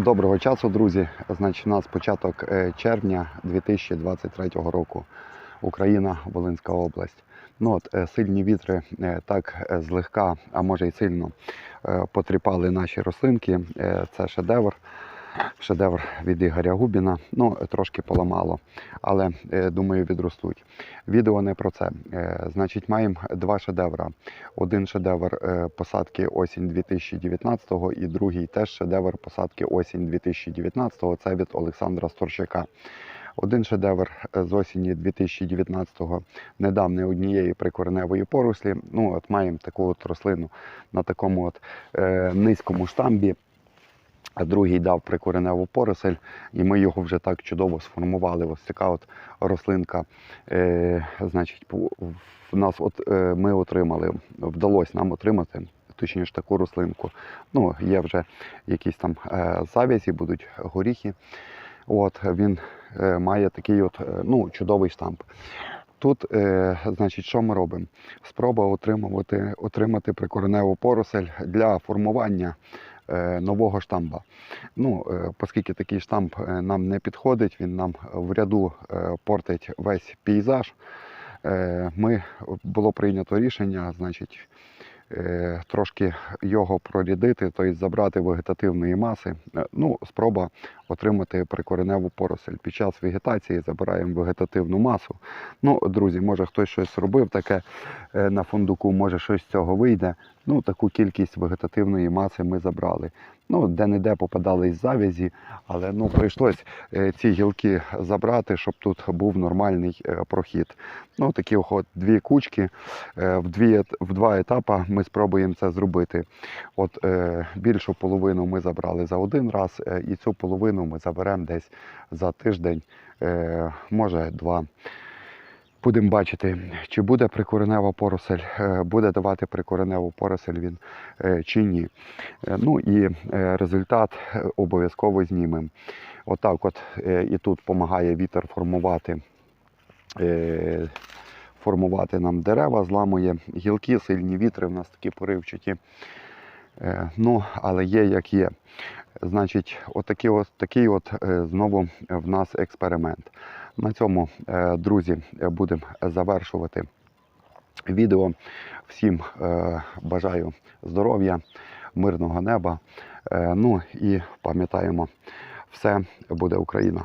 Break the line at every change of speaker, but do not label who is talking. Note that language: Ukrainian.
Доброго часу, друзі. Значить, у нас початок е, червня 2023 року. Україна, Волинська область. Ну от е, сильні вітри е, так злегка, а може й сильно потріпали наші рослинки. Це шедевр. Шедевр від Ігоря Губіна. Ну, трошки поламало, але е, думаю, відростуть. Відео не про це. Е, Значить, маємо два шедевра. Один шедевр е, посадки осінь 2019 і другий теж шедевр посадки осінь 2019 Це від Олександра Сторчака. Один шедевр з осені 2019-го недавно однієї прикореневої порослі. Ну, от маємо таку от рослину на такому от е, низькому штамбі. А другий дав прикореневу поросель, і ми його вже так чудово сформували. Ось така от рослинка. Е, значить, в нас от, е, ми отримали, вдалося нам отримати. Точніше, таку рослинку. Ну, є вже якісь там е, завязі, будуть горіхи. От він е, має такий от, е, ну, чудовий штамп. Тут, е, значить, що ми робимо? Спроба отримувати, отримати прикореневу поросель для формування нового штамба. Ну, е, оскільки такий штамп е, нам не підходить, він нам в ряду е, портить весь пейзаж. Е, Ми було прийнято рішення, значить, е, трошки його прорядити, тобто забрати вегетативної маси. Е, Ну, спроба отримати прикореневу поросель. Під час вегетації забираємо вегетативну масу. Ну, друзі, може хтось щось робив таке е, на фундуку, може щось з цього вийде. Ну, таку кількість вегетативної маси ми забрали. Ну, де-не-де попадались завязі, але ну, прийшлось е, ці гілки забрати, щоб тут був нормальний е, прохід. Ну, такі от дві кучки е, в, дві, в два етапи ми спробуємо це зробити. От більшу половину ми забрали за один раз, і цю половину ми заберемо десь за тиждень, може два. Будемо бачити, чи буде прикоренева поросель, е, буде давати прикореневу поросель він е, чи ні. Е, Ну і результат обов'язково знімемо. Отак от і тут допомагає вітер формувати, формувати нам дерева, зламує гілки, сильні вітри в нас такі поривчаті. Ну, але є як є. Значить, отакий от, такий от знову в нас експеримент. На цьому, е, друзі, будемо завершувати відео. Всім е, бажаю здоров'я, мирного неба. Е, Ну і пам'ятаємо, все буде Україна.